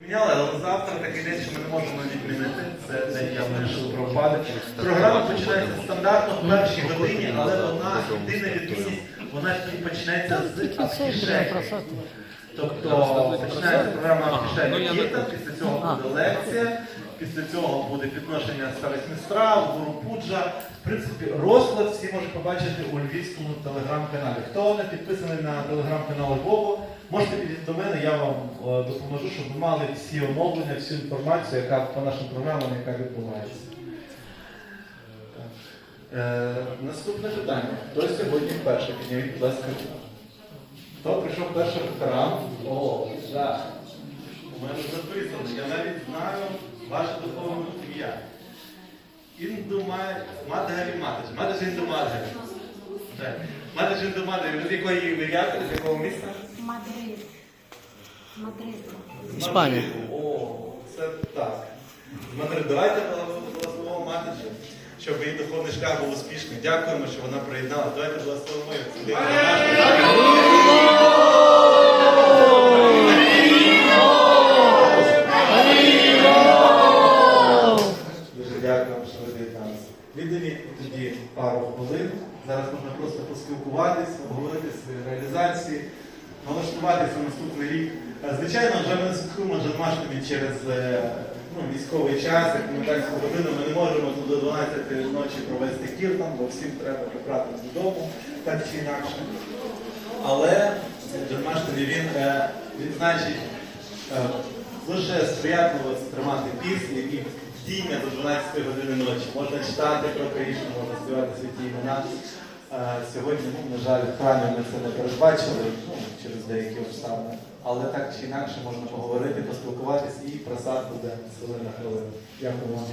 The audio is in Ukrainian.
Міняли, але завтра такий день, що ми не можемо відмінити. Це день я вирішив провпади. Програма починається стандартно в першій годині, але вона єдина відмінність, вона починається з афішеків. Тобто починається програма діток, після цього буде лекція, після цього буде підношення 108 страв, гуру пуджа. В принципі, розклад всі можуть побачити у львівському телеграм-каналі. Хто не підписаний на телеграм-канал Львову, можете підійти до мене, я вам е, допоможу, щоб ви мали всі оновлення, всю інформацію, яка по нашим програмам, яка відбувається. Е, наступне питання. Хто сьогодні вперше? Підніміть, будь ласка. Хто прийшов перший ветеран? О, так. У мене записано, я навіть знаю ваше духовне ім'я. Індумай... Мадгарі Матич. Матич Індумадгарі. Матич Індумадгарі. Ви з якої ви як? З якого міста? Мадрид. Мадрид. Іспанія. О, це так. Дмитро, давайте благословимо Матичу, щоб її духовний шлях був успішний. Дякуємо, що вона приєдналася. Давайте благословимо Віддавіть тоді пару хвилин. Зараз можна просто поспілкуватись, обговорити свої реалізації, налаштуватися на наступний рік. Е, Звичайно, вже ми не слідкуємо Джанмаштові через е, ну, військовий час, як комендантську годину. Ми не можемо до 12 ночі провести кіртан, бо всім треба прибратися додому, так чи інакше. Але Джанмаштові він е, відзначить е, дуже сприятливо тримати пісні дійня до 12 години ночі. Можна читати про Кришну, можна співати святі імена. Е, Сьогодні, ну, на жаль, в храмі ми це не передбачили ну, через деякі обставини. Але так чи інакше можна поговорити, поспілкуватись і просад буде хвилина хвилину. Дякую вам.